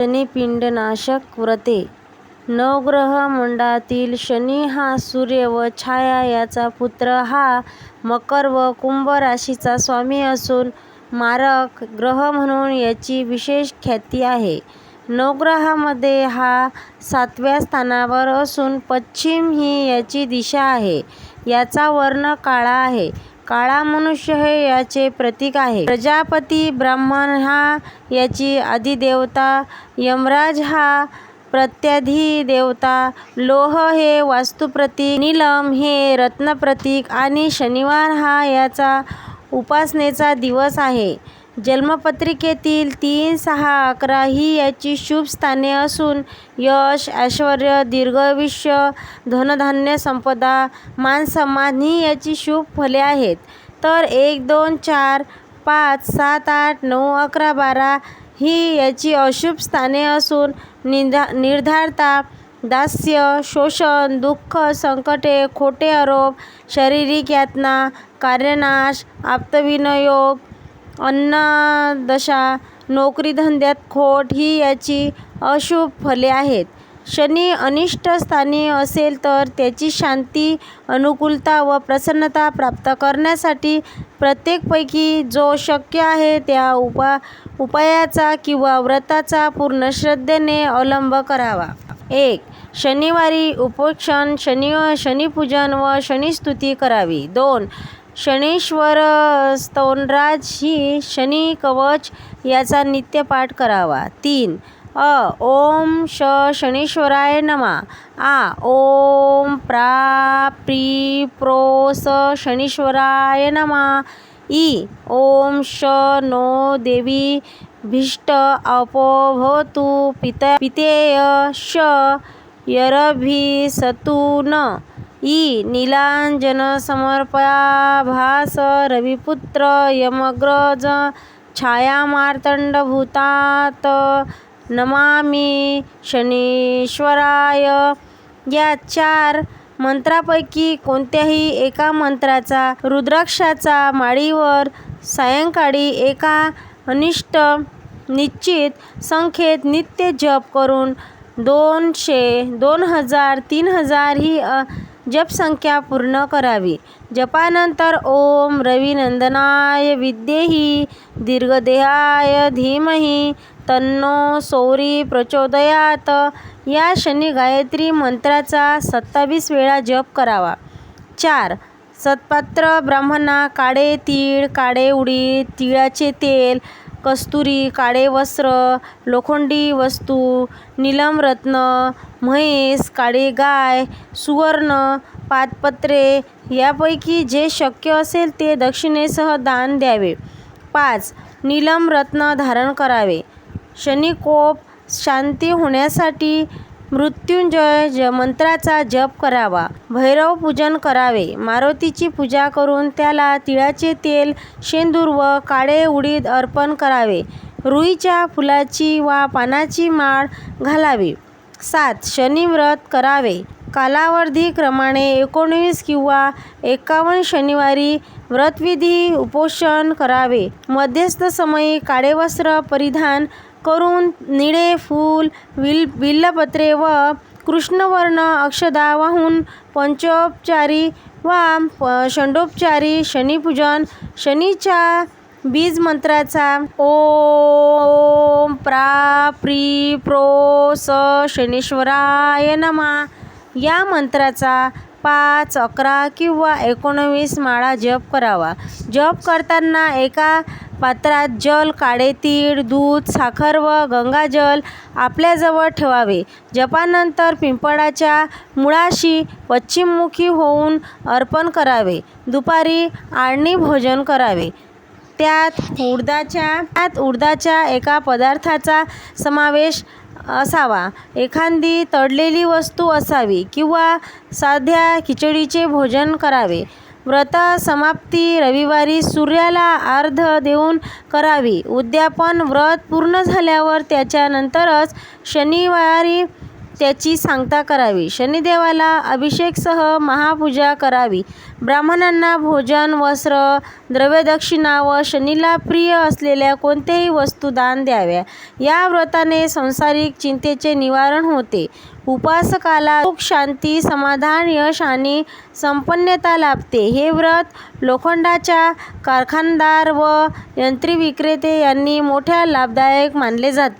शनिपिंडनाशक व्रते नवग्रह मंडळातील शनी हा सूर्य व छाया याचा पुत्र हा मकर व कुंभ राशीचा स्वामी असून मारक ग्रह म्हणून याची विशेष ख्याती आहे. नवग्रहामध्ये हा सातव्या स्थानावर असून पश्चिम ही याची दिशा आहे. याचा वर्ण काळा आहे. काळा मनुष्य हे याचे प्रतीक आहे. प्रजापती ब्राह्मण हा याची अधिदेवता, यमराज हा प्रत्यधिदेवता, लोह हे वास्तुप्रतीक, नीलम हे रत्नप्रतीक आणि शनिवार हा याचा उपासनेचा दिवस आहे. जन्मपत्रिकेतील तीन, सहा, अकरा ही याची शुभ स्थाने असून यश, ऐश्वर्य, दीर्घायुष्य, धनधान्य संपदा, मानसन्मान ही याची शुभ फले आहेत. तर एक, दोन, चार, पाच, सात, आठ, नऊ, अकरा, बारा ही याची अशुभ स्थाने असून निधा निर्धारता दास्य, शोषण, दुःख, संकटे, खोटे आरोप, शारीरिक यातना, कार्यनाश, आप्तविनियोग, अन्नदशा, नोकरीधंद्यात खोट ही याची अशुभ फले आहेत. शनी अनिष्ट स्थानी असेल तर त्याची शांती, अनुकूलता व प्रसन्नता प्राप्त करण्यासाठी प्रत्येकपैकी जो शक्य आहे त्या उपा उपायाचा किंवा व्रताचा पूर्ण श्रद्धेने अवलंब करावा. एक. शनिवारी उपोषण, शनिपूजन व शनिस्तुती करावी. दोन. शनैश्वर स्तोत्रात ही शनी कवच याचा नित्य पाठ करावा. तीन. अ. ओम श शनैश्वराय नमः. आ. ओम प्रा प्री प्रो स शनैश्वराय नमा इ. ओम श नो देवी भीष्ट अपभतु भवतु पितेय श यरभिसतु न ई नीलाञ्जनसमर्पयाभास रविपुत्र यमग्रज छायामार्तण्डभूतात् नमामि शनैश्वराय. या चार मंत्रापैकी कोणत्याही एका मंत्राचा रुद्राक्षाचा माळीवर सायंकाळी एका अनिष्ट निश्चित संख्येत नित्य जप करून दोनशे, दोन हजार, तीन हजार ही जपसंख्या पूर्ण करावी. जपानंतर ओम रविनंदनाय विद्येही दीर्घदेहाय धीमही तन्नो सौरी प्रचोदयात या शनी गायत्री मंत्राचा सत्तावीस वेळा जप करावा. चार. सत्पात्र ब्राह्मणा काळे तीळ, काळे उडीद, तिळाचे तेल, कस्तुरी, काळे वस्त्र, लोखंडी वस्तू, नीलम रत्न, म्हैस, काळी गाय, सुवर्ण पादपत्रे यापैकी जे शक्य असेल ते दक्षिणेसह दान द्यावे. पाच. नीलम रत्न धारण करावे. शनिकोप शांती होण्यासाठी मृत्युंजय ज मंत्राचा जप करावा. भैरवपूजन करावे. मारुतीची पूजा करून त्याला तिळाचे तेल, शेंदूर व काळे उडीद अर्पण करावे. रुईच्या फुलाची वा पानाची माळ घालावी. सात. शनी व्रत करावे. कालावधीप्रमाणे एकोणीस किंवा एकावन्न शनिवारी व्रतविधी उपोषण करावे. मध्यस्थ समयी काळे वस्त्र परिधान करून निळे फूल, विल विल्लपत्रे व कृष्णवर्ण अक्षदा वाहून पंचोपचारी वा षंडोपचारी शनिपूजन. शनीच्या बीजमंत्राचा ओम प्रा प्री प्रो स शनीश्वराय नमा या मंत्राचा पाच, अकरा किंवा एकोणवीस माळा जप करावा. जप करताना एका पात्रात जल, काळे तीळ, दूध, साखर व गंगाजल आपल्याजवळ ठेवावे. जपानंतर पिंपळाच्या मुळाशी पश्चिममुखी होऊन अर्पण करावे. दुपारी आळणी भोजन करावे. त्यात उडदाच्या एका पदार्थाचा समावेश असावा. एखादी तळलेली वस्तू असावी किंवा साध्या खिचडीचे भोजन करावे. व्रत समाप्ती रविवारी सूर्याला अर्घ्य देऊन करावी. उद्यापन व्रत पूर्ण झाल्यावर त्याच्यानंतरच शनिवारी त्याची सांगता करावी. शनिदेवाला अभिषेकसह महापूजा करावी. ब्राह्मणांना भोजन, वस्त्र, द्रव्यदक्षिणा व शनीला प्रिय असलेल्या कोणत्याही वस्तू दान द्याव्या. या व्रताने संसारिक चिंतेचे निवारण होते. उपासकाला सुख, शांती, समाधान, यश आणि संपन्नता लाभते. हे व्रत लोखंडाच्या कारखानदार व यंत्रविक्रेते यांनी मोठ्या लाभदायक मानले जाते.